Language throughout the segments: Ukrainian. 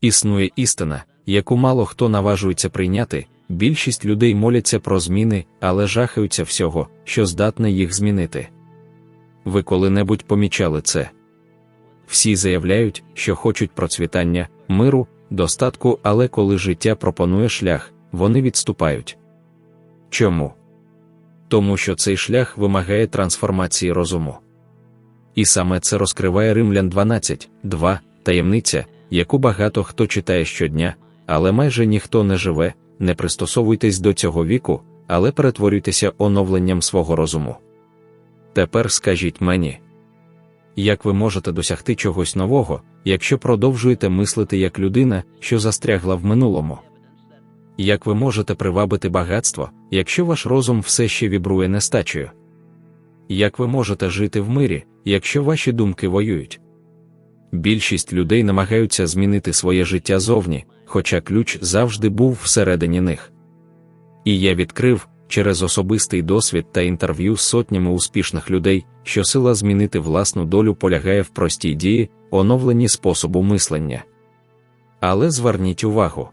Існує істина, яку мало хто наважується прийняти. Більшість людей моляться про зміни, але жахаються всього, що здатне їх змінити. Ви коли-небудь помічали це? Всі заявляють, що хочуть процвітання, миру, достатку, але коли життя пропонує шлях, вони відступають. Чому? Тому що цей шлях вимагає трансформації розуму. І саме це розкриває Римлян 12, 2, таємниця, яку багато хто читає щодня, але майже ніхто не живе, не пристосовуйтесь до цього віку, але перетворюйтеся оновленням свого розуму. Тепер скажіть мені, як ви можете досягти чогось нового, якщо продовжуєте мислити як людина, що застрягла в минулому? Як ви можете привабити багатство, якщо ваш розум все ще вібрує нестачею? Як ви можете жити в мирі, якщо ваші думки воюють? Більшість людей намагаються змінити своє життя зовні, хоча ключ завжди був всередині них. І я відкрив через особистий досвід та інтерв'ю з сотнями успішних людей, що сила змінити власну долю полягає в простій дії, оновленні способу мислення. Але зверніть увагу.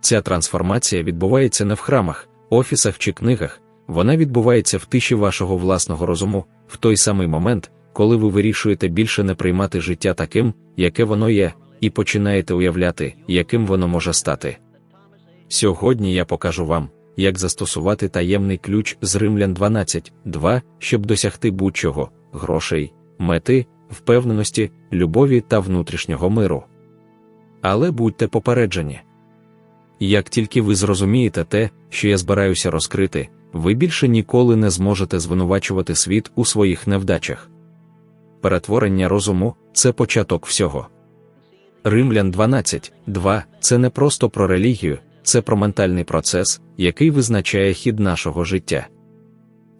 Ця трансформація відбувається не в храмах, офісах чи книгах, вона відбувається в тиші вашого власного розуму, в той самий момент, коли ви вирішуєте більше не приймати життя таким, яке воно є, і починаєте уявляти, яким воно може стати. Сьогодні я покажу вам, як застосувати таємний ключ з Римлян 12, 2, щоб досягти будь-чого, грошей, мети, впевненості, любові та внутрішнього миру. Але будьте попереджені. Як тільки ви зрозумієте те, що я збираюся розкрити, ви більше ніколи не зможете звинувачувати світ у своїх невдачах. Перетворення розуму це початок всього. Римлян 12, 2 це не просто про релігію, це про ментальний процес, який визначає хід нашого життя.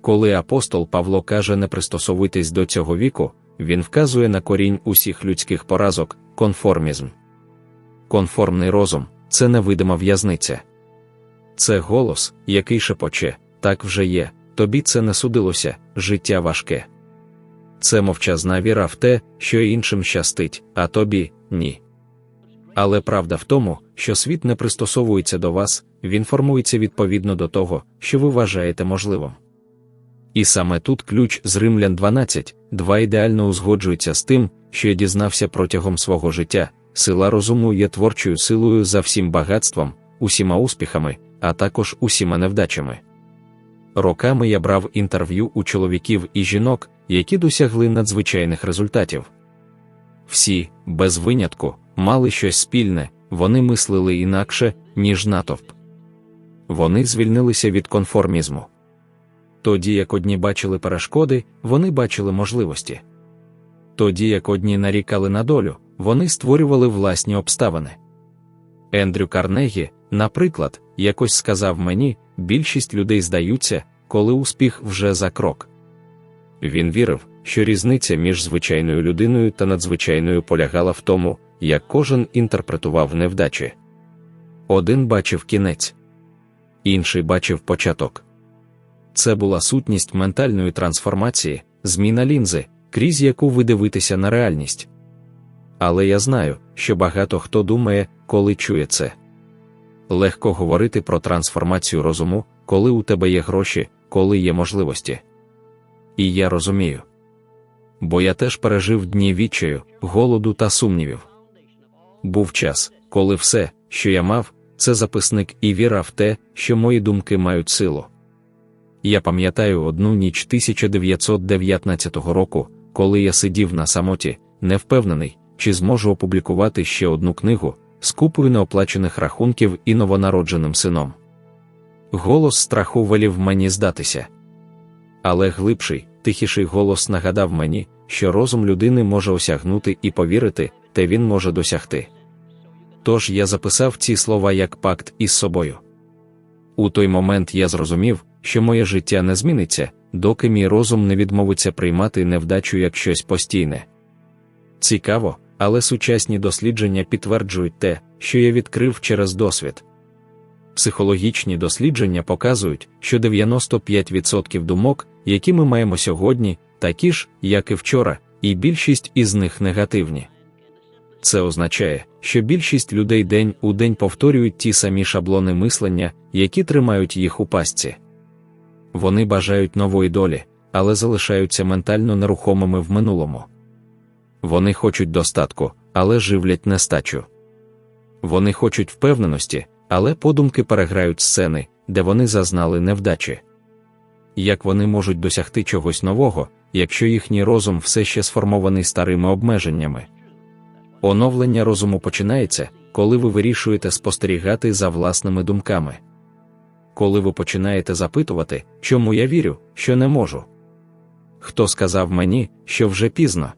Коли апостол Павло каже не пристосовуйтесь до цього віку, він вказує на корінь усіх людських поразок конформізм. Конформний розум це невидима в'язниця. Це голос, який шепоче, так вже є, тобі це не судилося, життя важке. Це мовчазна віра в те, що іншим щастить, а тобі ні. Але правда в тому, що світ не пристосовується до вас, він формується відповідно до того, що ви вважаєте можливим. І саме тут ключ з Римлян 12, 2 ідеально узгоджується з тим, що я дізнався протягом свого життя. Сила розуму є творчою силою за всім багатством, усіма успіхами, а також усіма невдачами. Роками я брав інтерв'ю у чоловіків і жінок, які досягли надзвичайних результатів. Всі, без винятку, мали щось спільне, вони мислили інакше, ніж натовп. Вони звільнилися від конформізму. Тоді, як одні бачили перешкоди, вони бачили можливості. Тоді, як одні нарікали на долю, вони створювали власні обставини. Ендрю Карнегі, наприклад, якось сказав мені, більшість людей здаються, коли успіх вже за крок. Він вірив, що різниця між звичайною людиною та надзвичайною полягала в тому, як кожен інтерпретував невдачі. Один бачив кінець, інший бачив початок. Це була сутність ментальної трансформації, зміна лінзи, крізь яку ви дивитеся на реальність. Але я знаю, що багато хто думає, коли чує це. Легко говорити про трансформацію розуму, коли у тебе є гроші, коли є можливості. І я розумію. Бо я теж пережив дні відчаю, голоду та сумнівів. Був час, коли все, що я мав, це записник і віра в те, що мої думки мають силу. Я пам'ятаю одну ніч 1919 року, коли я сидів на самоті, невпевнений, чи зможу опублікувати ще одну книгу з купою неоплачених рахунків і новонародженим сином. Голос страху велів мені здатися. Але глибший, тихіший голос нагадав мені, що розум людини може осягнути і повірити, те він може досягти. Тож я записав ці слова як пакт із собою. У той момент я зрозумів, що моє життя не зміниться, доки мій розум не відмовиться приймати невдачу як щось постійне. Цікаво, але сучасні дослідження підтверджують те, що я відкрив через досвід. Психологічні дослідження показують, що 95% думок, які ми маємо сьогодні, такі ж, як і вчора, і більшість із них негативні. Це означає, що більшість людей день у день повторюють ті самі шаблони мислення, які тримають їх у пастці. Вони бажають нової долі, але залишаються ментально нерухомими в минулому. Вони хочуть достатку, але живлять нестачу. Вони хочуть впевненості, але подумки переграють сцени, де вони зазнали невдачі. Як вони можуть досягти чогось нового, якщо їхній розум все ще сформований старими обмеженнями? Оновлення розуму починається, коли ви вирішуєте спостерігати за власними думками. Коли ви починаєте запитувати, чому я вірю, що не можу. Хто сказав мені, що вже пізно?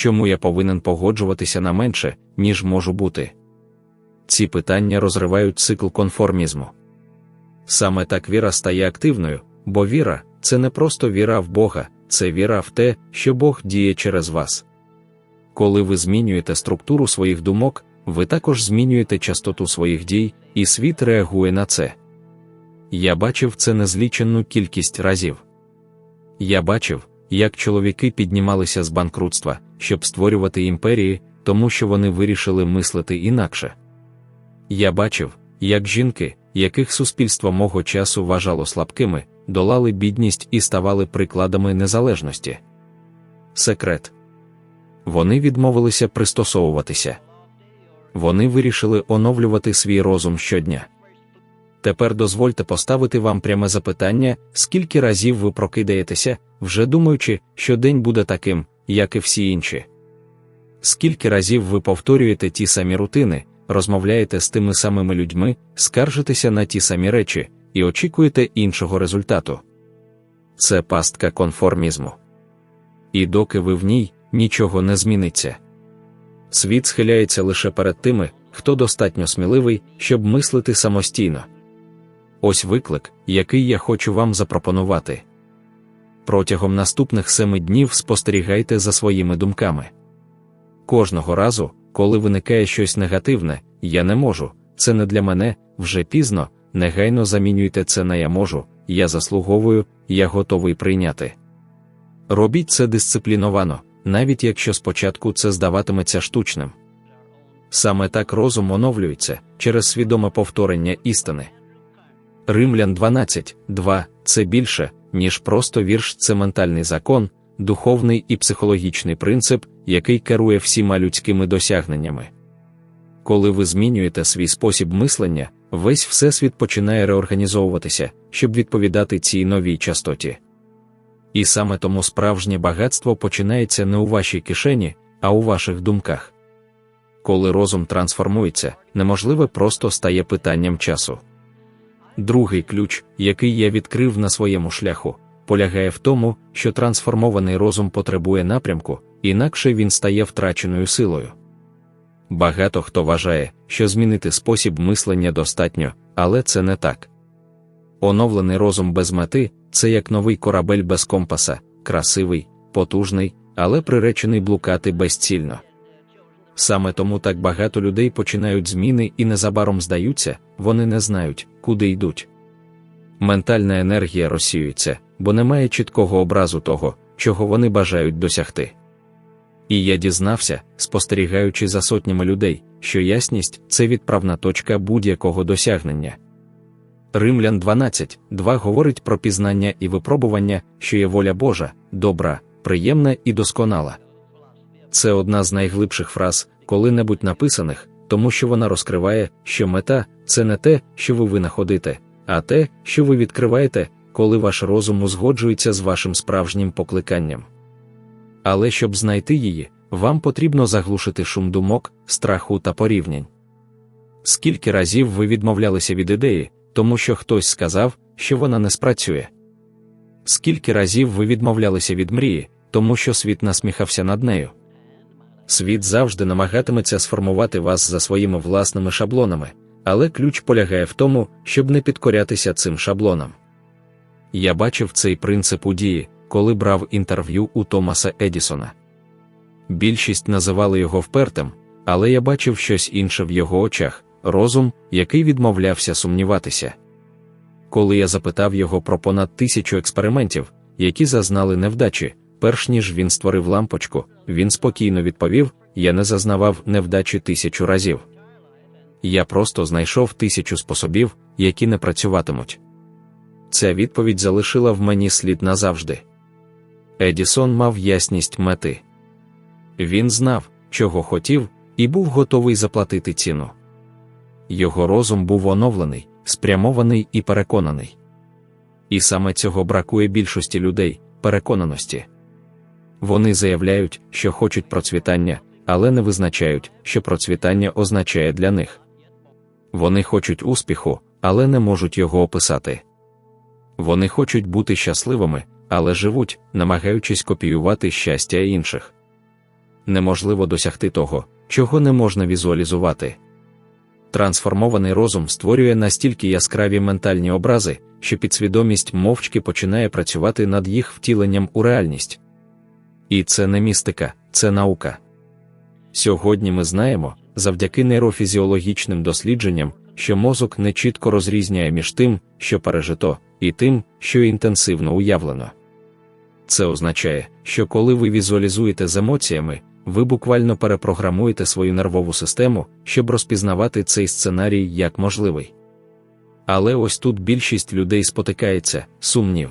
Чому я повинен погоджуватися на менше, ніж можу бути? Ці питання розривають цикл конформізму. Саме так віра стає активною, бо віра це не просто віра в Бога, це віра в те, що Бог діє через вас. Коли ви змінюєте структуру своїх думок, ви також змінюєте частоту своїх дій, і світ реагує на це. Я бачив це незліченну кількість разів. Я бачив, як чоловіки піднімалися з банкрутства, щоб створювати імперії, тому що вони вирішили мислити інакше. Я бачив, як жінки, яких суспільство мого часу вважало слабкими, долали бідність і ставали прикладами незалежності. Секрет вони відмовилися пристосовуватися. Вони вирішили оновлювати свій розум щодня. Тепер дозвольте поставити вам пряме запитання, скільки разів ви прокидаєтеся, вже думаючи, що день буде таким, як і всі інші. Скільки разів ви повторюєте ті самі рутини, розмовляєте з тими самими людьми, скаржитеся на ті самі речі і очікуєте іншого результату. Це пастка конформізму. І доки ви в ній, нічого не зміниться. Світ схиляється лише перед тими, хто достатньо сміливий, щоб мислити самостійно. Ось виклик, який я хочу вам запропонувати. Протягом наступних семи днів спостерігайте за своїми думками. Кожного разу, коли виникає щось негативне, я не можу, це не для мене, вже пізно, негайно замінюйте це на я можу, я заслуговую, я готовий прийняти. Робіть це дисципліновано, навіть якщо спочатку це здаватиметься штучним. Саме так розум оновлюється через свідоме повторення істини. Римлян 12, 2 це більше, ніж просто вірш, це ментальний закон, духовний і психологічний принцип, який керує всіма людськими досягненнями. Коли ви змінюєте свій спосіб мислення, весь всесвіт починає реорганізовуватися, щоб відповідати цій новій частоті. І саме тому справжнє багатство починається не у вашій кишені, а у ваших думках. Коли розум трансформується, неможливе просто стає питанням часу. Другий ключ, який я відкрив на своєму шляху, полягає в тому, що трансформований розум потребує напрямку, інакше він стає втраченою силою. Багато хто вважає, що змінити спосіб мислення достатньо, але це не так. Оновлений розум без мети це як новий корабель без компаса, красивий, потужний, але приречений блукати безцільно. Саме тому так багато людей починають зміни і незабаром здаються, вони не знають, куди йдуть. Ментальна енергія розсіюється, бо немає чіткого образу того, чого вони бажають досягти. І я дізнався, спостерігаючи за сотнями людей, що ясність це відправна точка будь-якого досягнення. Римлян 12, 2 говорить про пізнання і випробування, що є воля Божа, добра, приємна і досконала. Це одна з найглибших фраз, коли-небудь написаних, тому що вона розкриває, що мета це не те, що ви винаходите, а те, що ви відкриваєте, коли ваш розум узгоджується з вашим справжнім покликанням. Але щоб знайти її, вам потрібно заглушити шум думок, страху та порівнянь. Скільки разів ви відмовлялися від ідеї, тому що хтось сказав, що вона не спрацює? Скільки разів ви відмовлялися від мрії, тому що світ насміхався над нею? Світ завжди намагатиметься сформувати вас за своїми власними шаблонами, але ключ полягає в тому, щоб не підкорятися цим шаблонам. Я бачив цей принцип у дії, коли брав інтерв'ю у Томаса Едісона. Більшість називали його впертим, але я бачив щось інше в його очах розум, який відмовлявся сумніватися. Коли я запитав його про понад тисячу експериментів, які зазнали невдачі, перш ніж він створив лампочку, він спокійно відповів: я не зазнавав невдачі тисячу разів. Я просто знайшов тисячу способів, які не працюватимуть. Ця відповідь залишила в мені слід назавжди. Едісон мав ясність мети. Він знав, чого хотів, і був готовий заплатити ціну. Його розум був оновлений, спрямований і переконаний. І саме цього бракує більшості людей переконаності. Вони заявляють, що хочуть процвітання, але не визначають, що процвітання означає для них. Вони хочуть успіху, але не можуть його описати. Вони хочуть бути щасливими, але живуть, намагаючись копіювати щастя інших. Неможливо досягти того, чого не можна візуалізувати. Трансформований розум створює настільки яскраві ментальні образи, що підсвідомість мовчки починає працювати над їх втіленням у реальність. І це не містика, це наука. Сьогодні ми знаємо, завдяки нейрофізіологічним дослідженням, що мозок не чітко розрізняє між тим, що пережито, і тим, що інтенсивно уявлено. Це означає, що коли ви візуалізуєте з емоціями, ви буквально перепрограмуєте свою нервову систему, щоб розпізнавати цей сценарій як можливий. Але ось тут більшість людей спотикається сумнів.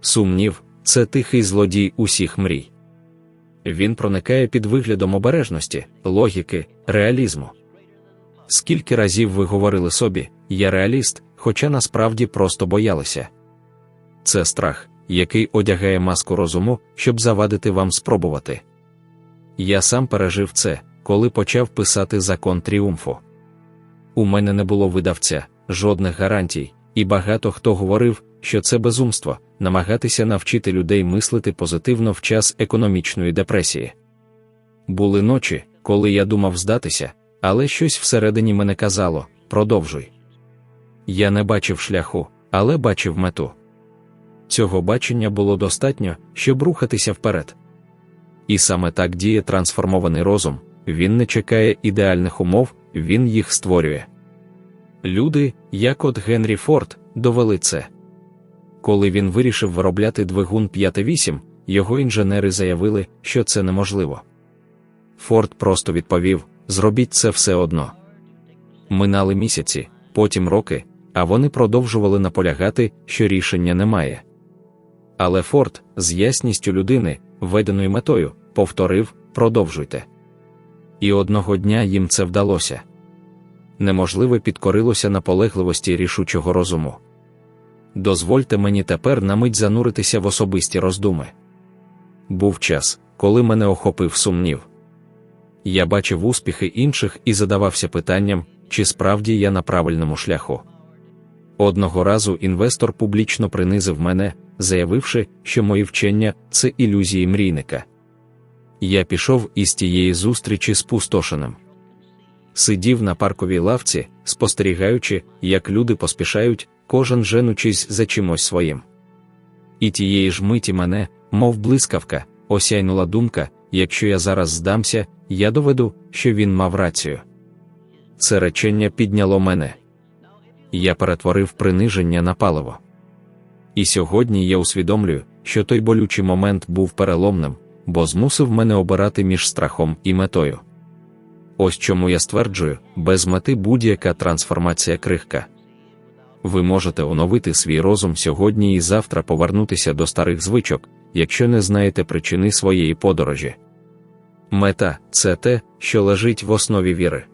Сумнів це тихий злодій усіх мрій. Він проникає під виглядом обережності, логіки, реалізму. Скільки разів ви говорили собі, я реаліст, хоча насправді просто боялися. Це страх, який одягає маску розуму, щоб завадити вам спробувати. Я сам пережив це, коли почав писати закон тріумфу. У мене не було видавця, жодних гарантій, і багато хто говорив, що це безумство намагатися навчити людей мислити позитивно в час економічної депресії. Були ночі, коли я думав здатися, але щось всередині мене казало продовжуй. Я не бачив шляху, але бачив мету. Цього бачення було достатньо, щоб рухатися вперед. І саме так діє трансформований розум, він не чекає ідеальних умов, він їх створює. Люди, як от Генрі Форд, довели це. Коли він вирішив виробляти двигун 5.8, його інженери заявили, що це неможливо. Форд просто відповів: зробіть це все одно. Минали місяці, потім роки, а вони продовжували наполягати, що рішення немає. Але Форд, з ясністю людини, введеною метою, повторив продовжуйте. І одного дня їм це вдалося. Неможливе підкорилося наполегливості рішучого розуму. Дозвольте мені тепер на мить зануритися в особисті роздуми. Був час, коли мене охопив сумнів. Я бачив успіхи інших і задавався питанням, чи справді я на правильному шляху. Одного разу інвестор публічно принизив мене, заявивши, що мої вчення це ілюзії мрійника. Я пішов із тієї зустрічі спустошеним. Сидів на парковій лавці, спостерігаючи, як люди поспішають, кожен женучись за чимось своїм. І тієї ж миті мене, мов блискавка, осяйнула думка: якщо я зараз здамся, я доведу, що він мав рацію. Це речення підняло мене. Я перетворив приниження на паливо. І сьогодні я усвідомлюю, що той болючий момент був переломним, бо змусив мене обирати між страхом і метою. Ось чому я стверджую, без мети будь-яка трансформація крихка. Ви можете оновити свій розум сьогодні і завтра повернутися до старих звичок, якщо не знаєте причини своєї подорожі. Мета це те, що лежить в основі віри.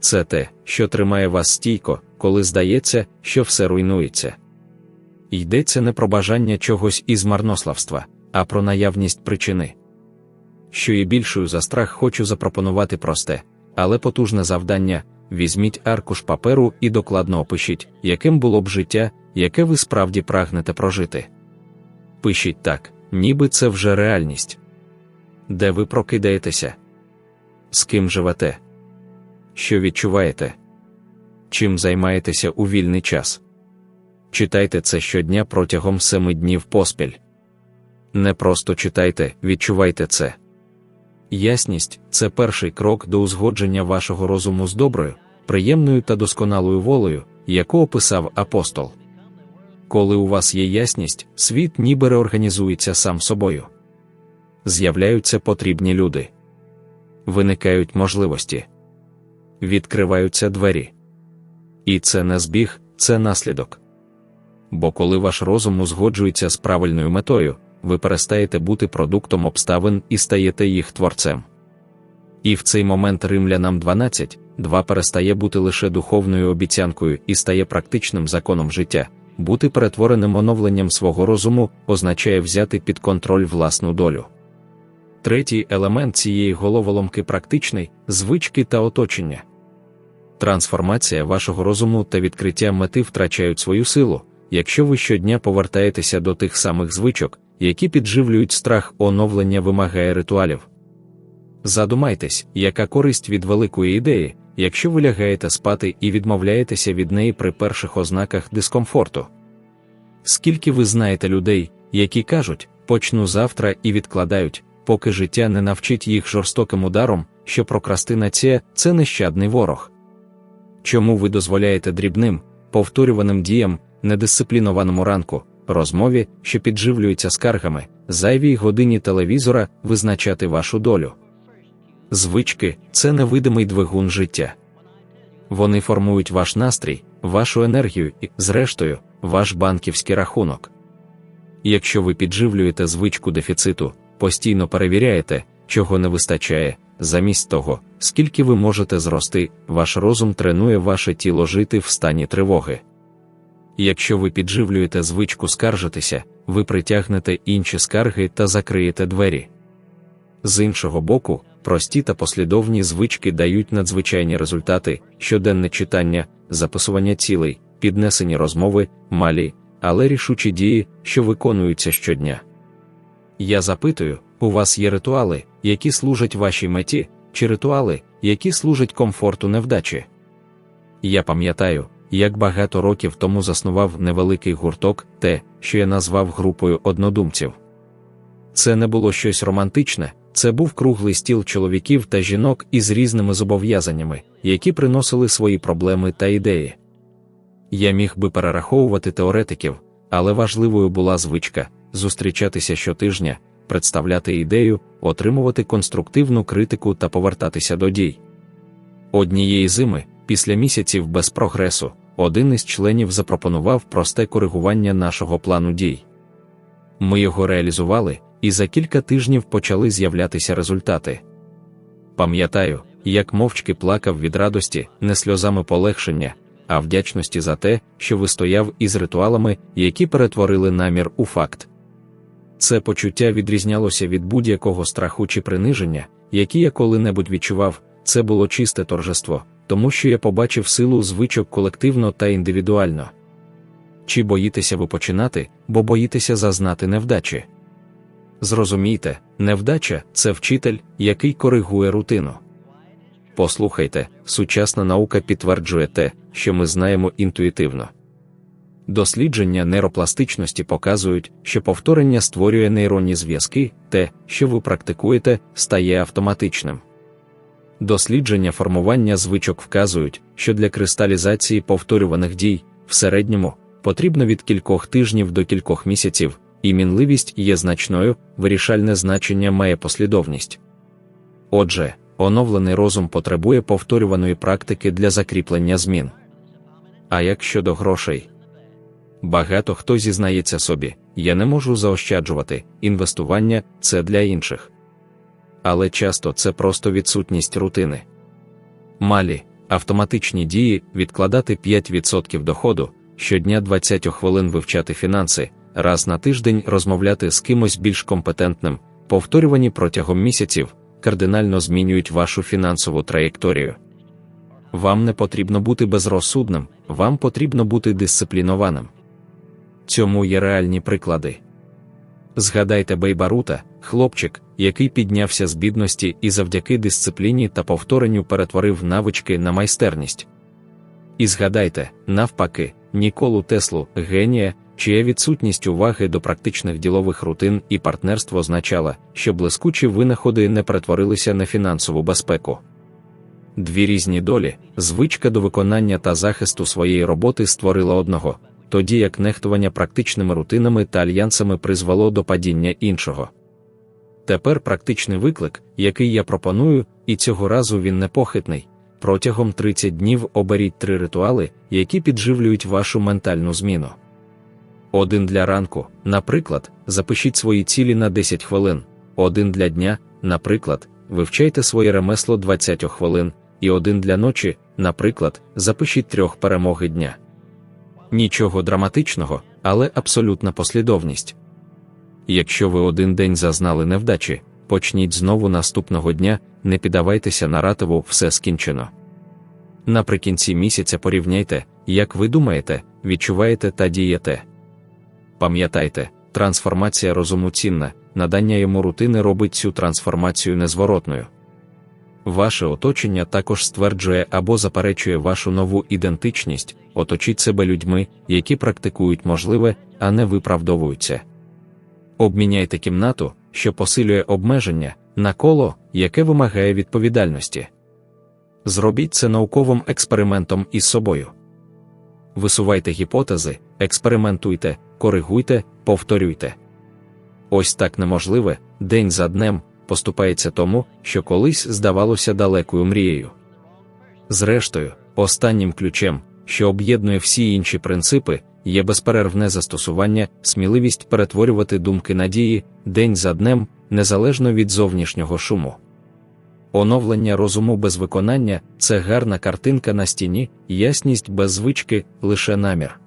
Це те, що тримає вас стійко, коли здається, що все руйнується. Йдеться не про бажання чогось із марнославства, а про наявність причини. Що і більшою за страх хочу запропонувати просте, але потужне завдання візьміть аркуш паперу і докладно опишіть, яким було б життя, яке ви справді прагнете прожити. Пишіть так, ніби це вже реальність. Де ви прокидаєтеся? З ким живете? Що відчуваєте? Чим займаєтеся у вільний час? Читайте це щодня протягом семи днів поспіль. Не просто читайте, відчувайте це. Ясність це перший крок до узгодження вашого розуму з доброю, приємною та досконалою волею, яку описав апостол. Коли у вас є ясність, світ ніби реорганізується сам собою. З'являються потрібні люди. виникають можливості, відкриваються двері. І це не збіг, це наслідок. Бо коли ваш розум узгоджується з правильною метою, ви перестаєте бути продуктом обставин і стаєте їх творцем. І в цей момент римлянам 12, 2 перестає бути лише духовною обіцянкою і стає практичним законом життя. Бути перетвореним оновленням свого розуму означає взяти під контроль власну долю. Третій елемент цієї головоломки практичний звички та оточення. Трансформація вашого розуму та відкриття мети втрачають свою силу, якщо ви щодня повертаєтеся до тих самих звичок, які підживлюють страх оновлення вимагає ритуалів. Задумайтесь, яка користь від великої ідеї, якщо ви лягаєте спати і відмовляєтеся від неї при перших ознаках дискомфорту. Скільки ви знаєте людей, які кажуть, почну завтра і відкладають, поки життя не навчить їх жорстоким ударом, що прокрастинація це нещадний ворог. Чому ви дозволяєте дрібним, повторюваним діям, недисциплінованому ранку, розмові, що підживлюється скаргами, зайвій годині телевізора визначати вашу долю? Звички це невидимий двигун життя. Вони формують ваш настрій, вашу енергію і, зрештою, ваш банківський рахунок. Якщо ви підживлюєте звичку дефіциту, постійно перевіряєте, чого не вистачає, замість того, скільки ви можете зрости, ваш розум тренує ваше тіло жити в стані тривоги. Якщо ви підживлюєте звичку скаржитися, ви притягнете інші скарги та закриєте двері. З іншого боку, прості та послідовні звички дають надзвичайні результати, щоденне читання, записування цілей, піднесені розмови, малі, але рішучі дії, що виконуються щодня. Я запитую, у вас є ритуали, які служать вашій меті, чи ритуали, які служать комфорту невдачі? Я пам'ятаю, як багато років тому заснував невеликий гурток, те, що я назвав групою однодумців. Це не було щось романтичне, це був круглий стіл чоловіків та жінок із різними зобов'язаннями, які приносили свої проблеми та ідеї. Я міг би перераховувати теоретиків, але важливою була звичка зустрічатися щотижня, представляти ідею, отримувати конструктивну критику та повертатися до дій. Однієї зими, після місяців без прогресу, один із членів запропонував просте коригування нашого плану дій. Ми його реалізували, і за кілька тижнів почали з'являтися результати. Пам'ятаю, як мовчки плакав від радості, не сльозами полегшення, а вдячності за те, що вистояв із ритуалами, які перетворили намір у факт. Це почуття відрізнялося від будь-якого страху чи приниження, які я коли-небудь відчував, це було чисте торжество, тому що я побачив силу звичок колективно та індивідуально. Чи боїтеся ви починати, бо боїтеся зазнати невдачі? Зрозумійте, невдача це вчитель, який коригує рутину. Послухайте, сучасна наука підтверджує те, що ми знаємо інтуїтивно. Дослідження нейропластичності показують, що повторення створює нейронні зв'язки, те, що ви практикуєте, стає автоматичним. Дослідження формування звичок вказують, що для кристалізації повторюваних дій в середньому потрібно від кількох тижнів до кількох місяців, і мінливість є значною, вирішальне значення має послідовність. Отже, оновлений розум потребує повторюваної практики для закріплення змін. А як щодо грошей, багато хто зізнається собі, я не можу заощаджувати, інвестування це для інших. Але часто це просто відсутність рутини. Малі, автоматичні дії відкладати 5% доходу, щодня 20 хвилин вивчати фінанси, раз на тиждень розмовляти з кимось більш компетентним, повторювані протягом місяців, кардинально змінюють вашу фінансову траєкторію. Вам не потрібно бути безрозсудним, вам потрібно бути дисциплінованим. Цьому є реальні приклади. Згадайте Бейбарута, хлопчик, який піднявся з бідності і завдяки дисципліні та повторенню перетворив навички на майстерність. І згадайте, навпаки, Ніколу Теслу, генія, чия відсутність уваги до практичних ділових рутин і партнерство означала, що блискучі винаходи не перетворилися на фінансову безпеку. Дві різні долі, звичка до виконання та захисту своєї роботи створила одного, тоді як нехтування практичними рутинами та альянсами призвело до падіння іншого. Тепер практичний виклик, який я пропоную, і цього разу він непохитний. Протягом 30 днів оберіть три ритуали, які підживлюють вашу ментальну зміну. Один для ранку, наприклад, запишіть свої цілі на 10 хвилин, один для дня, наприклад, вивчайте своє ремесло 20 хвилин, і один для ночі, наприклад, запишіть трьох перемоги дня. Нічого драматичного, але абсолютна послідовність. Якщо ви один день зазнали невдачі, почніть знову наступного дня, не піддавайтеся наративу все скінчено. Наприкінці місяця порівняйте, як ви думаєте, відчуваєте та дієте. Пам'ятайте, трансформація розуму цінна, надання йому рутини робить цю трансформацію незворотною. Ваше оточення також стверджує або заперечує вашу нову ідентичність, оточіть себе людьми, які практикують можливе, а не виправдовуються. Обміняйте кімнату, що посилює обмеження, на коло, яке вимагає відповідальності. Зробіть це науковим експериментом із собою. Висувайте гіпотези, експериментуйте, коригуйте, повторюйте. Ось так неможливе, день за днем, поступається тому, що колись здавалося далекою мрією. Зрештою, останнім ключем, що об'єднує всі інші принципи, є безперервне застосування, сміливість перетворювати думки надії день за днем, незалежно від зовнішнього шуму. Оновлення розуму без виконання це гарна картинка на стіні, ясність без звички, лише намір.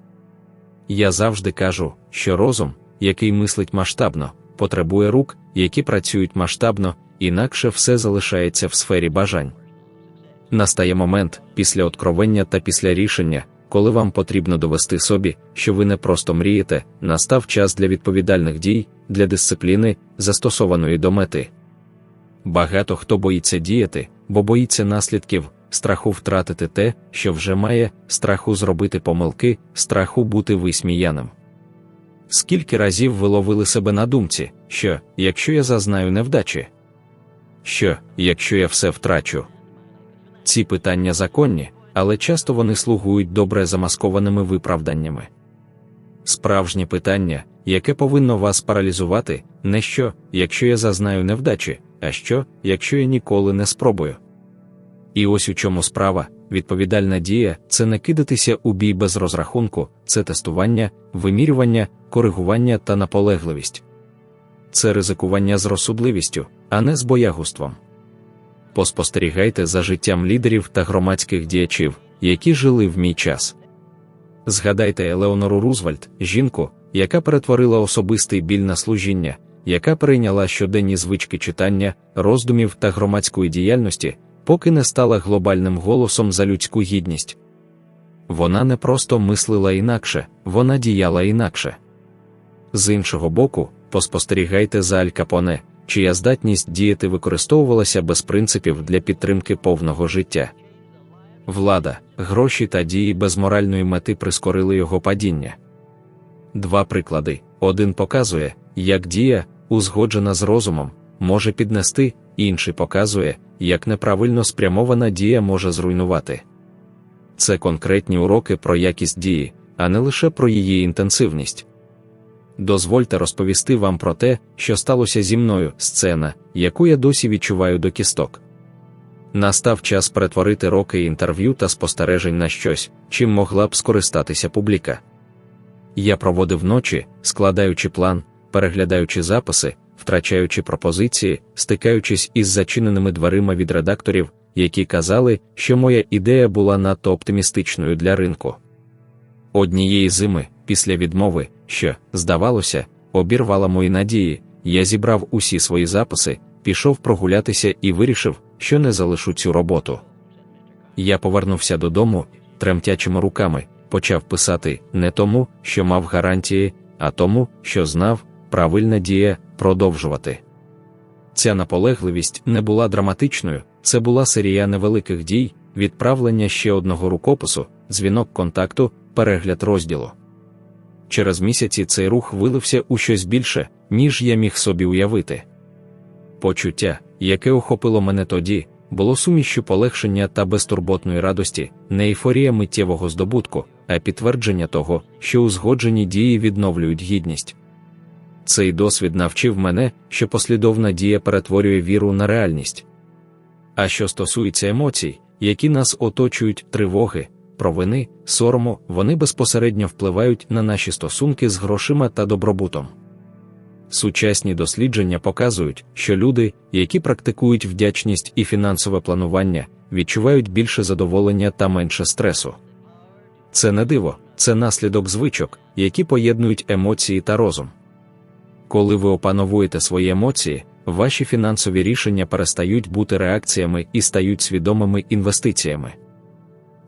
Я завжди кажу, що розум, який мислить масштабно, потребує рук, які працюють масштабно, інакше все залишається в сфері бажань. Настає момент після откровення та після рішення, коли вам потрібно довести собі, що ви не просто мрієте, настав час для відповідальних дій, для дисципліни, застосованої до мети. Багато хто боїться діяти, бо боїться наслідків, страху втратити те, що вже має, страху зробити помилки, страху бути висміяним. Скільки разів ви ловили себе на думці, що, якщо я зазнаю невдачі, що, якщо я все втрачу? Ці питання законні, але часто вони слугують добре замаскованими виправданнями. Справжнє питання, яке повинно вас паралізувати, не що, якщо я зазнаю невдачі, а що, якщо я ніколи не спробую. І ось у чому справа, відповідальна дія це не кидатися у бій без розрахунку, це тестування, вимірювання, коригування та наполегливість. Це ризикування з розсудливістю, а не з боягуством. Поспостерігайте за життям лідерів та громадських діячів, які жили в мій час. Згадайте Елеонору Рузвальд, жінку, яка перетворила особистий біль на служіння, яка перейняла щоденні звички читання, роздумів та громадської діяльності, поки не стала глобальним голосом за людську гідність. Вона не просто мислила інакше, вона діяла інакше. З іншого боку, поспостерігайте за Аль Капоне, чия здатність діяти використовувалася без принципів для підтримки повного життя. Влада, гроші та дії без моральної мети прискорили його падіння. Два приклади: один показує, як дія, узгоджена з розумом, може піднести, інший показує, як неправильно спрямована дія може зруйнувати. Це конкретні уроки про якість дії, а не лише про її інтенсивність. Дозвольте розповісти вам про те, що сталося зі мною сцена, яку я досі відчуваю до кісток. Настав час перетворити роки інтерв'ю та спостережень на щось, чим могла б скористатися публіка. Я проводив ночі, складаючи план, переглядаючи записи, втрачаючи пропозиції, стикаючись із зачиненими дверима від редакторів, які казали, що моя ідея була надто оптимістичною для ринку. Однієї зими, після відмови, що, здавалося, обірвала мої надії, я зібрав усі свої записи, пішов прогулятися і вирішив, що не залишу цю роботу. Я повернувся додому, тремтячими руками, почав писати не тому, що мав гарантії, а тому, що знав, правильна дія продовжувати. Ця наполегливість не була драматичною, це була серія невеликих дій, відправлення ще одного рукопису, дзвінок контакту, перегляд розділу. Через місяці цей рух вилився у щось більше, ніж я міг собі уявити. Почуття, яке охопило мене тоді, було сумішю полегшення та безтурботної радості, не ейфорія миттєвого здобутку, а підтвердження того, що узгоджені дії відновлюють гідність. Цей досвід навчив мене, що послідовна дія перетворює віру на реальність. А що стосується емоцій, які нас оточують, тривоги, провини, сорому, вони безпосередньо впливають на наші стосунки з грошима та добробутом. Сучасні дослідження показують, що люди, які практикують вдячність і фінансове планування, відчувають більше задоволення та менше стресу. Це не диво, це наслідок звичок, які поєднують емоції та розум. Коли ви опановуєте свої емоції, ваші фінансові рішення перестають бути реакціями і стають свідомими інвестиціями.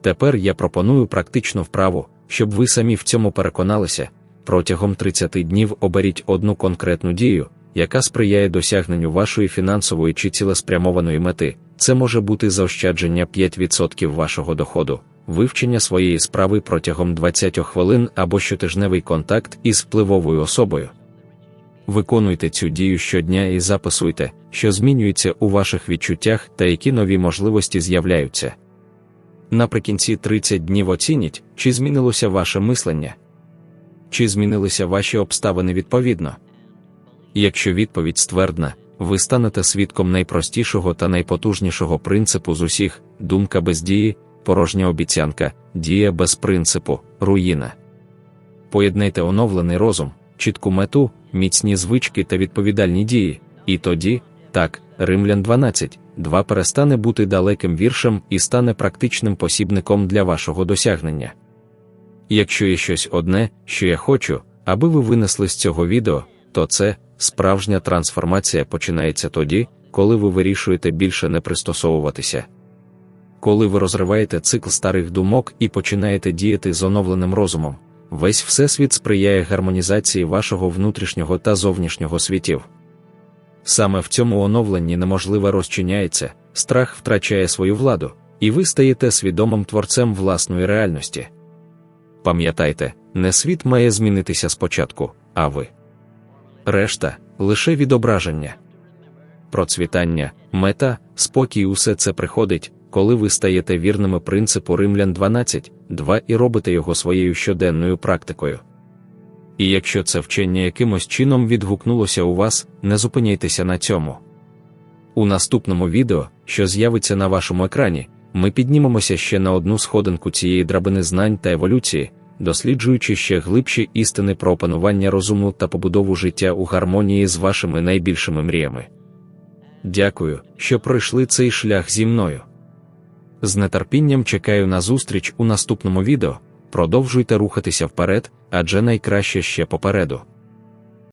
Тепер я пропоную практичну вправу, щоб ви самі в цьому переконалися. Протягом 30 днів оберіть одну конкретну дію, яка сприяє досягненню вашої фінансової чи цілеспрямованої мети. Це може бути заощадження 5% вашого доходу, вивчення своєї справи протягом 20 хвилин або щотижневий контакт із впливовою особою. Виконуйте цю дію щодня і записуйте, що змінюється у ваших відчуттях та які нові можливості з'являються. Наприкінці 30 днів оцініть, чи змінилося ваше мислення, чи змінилися ваші обставини відповідно. Якщо відповідь ствердна, ви станете свідком найпростішого та найпотужнішого принципу з усіх думка без дії, порожня обіцянка, дія без принципу, руїна. Поєднайте оновлений розум, чітку мету, міцні звички та відповідальні дії, і тоді, так, Римлян 12, 2 перестане бути далеким віршем і стане практичним посібником для вашого досягнення. Якщо є щось одне, що я хочу, аби ви винесли з цього відео, то це справжня трансформація починається тоді, коли ви вирішуєте більше не пристосовуватися. Коли ви розриваєте цикл старих думок і починаєте діяти з оновленим розумом, весь всесвіт сприяє гармонізації вашого внутрішнього та зовнішнього світів. Саме в цьому оновленні неможливе розчиняється, страх втрачає свою владу, і ви стаєте свідомим творцем власної реальності. Пам'ятайте, не світ має змінитися спочатку, а ви. Решта лише відображення. Процвітання, мета, спокій усе це приходить, коли ви стаєте вірними принципу Римлян 12, 2 і робите його своєю щоденною практикою. І якщо це вчення якимось чином відгукнулося у вас, не зупиняйтеся на цьому. У наступному відео, що з'явиться на вашому екрані, ми піднімемося ще на одну сходинку цієї драбини знань та еволюції, досліджуючи ще глибші істини про опанування розуму та побудову життя у гармонії з вашими найбільшими мріями. Дякую, що пройшли цей шлях зі мною. З нетерпінням чекаю на зустріч у наступному відео. Продовжуйте рухатися вперед, адже найкраще ще попереду.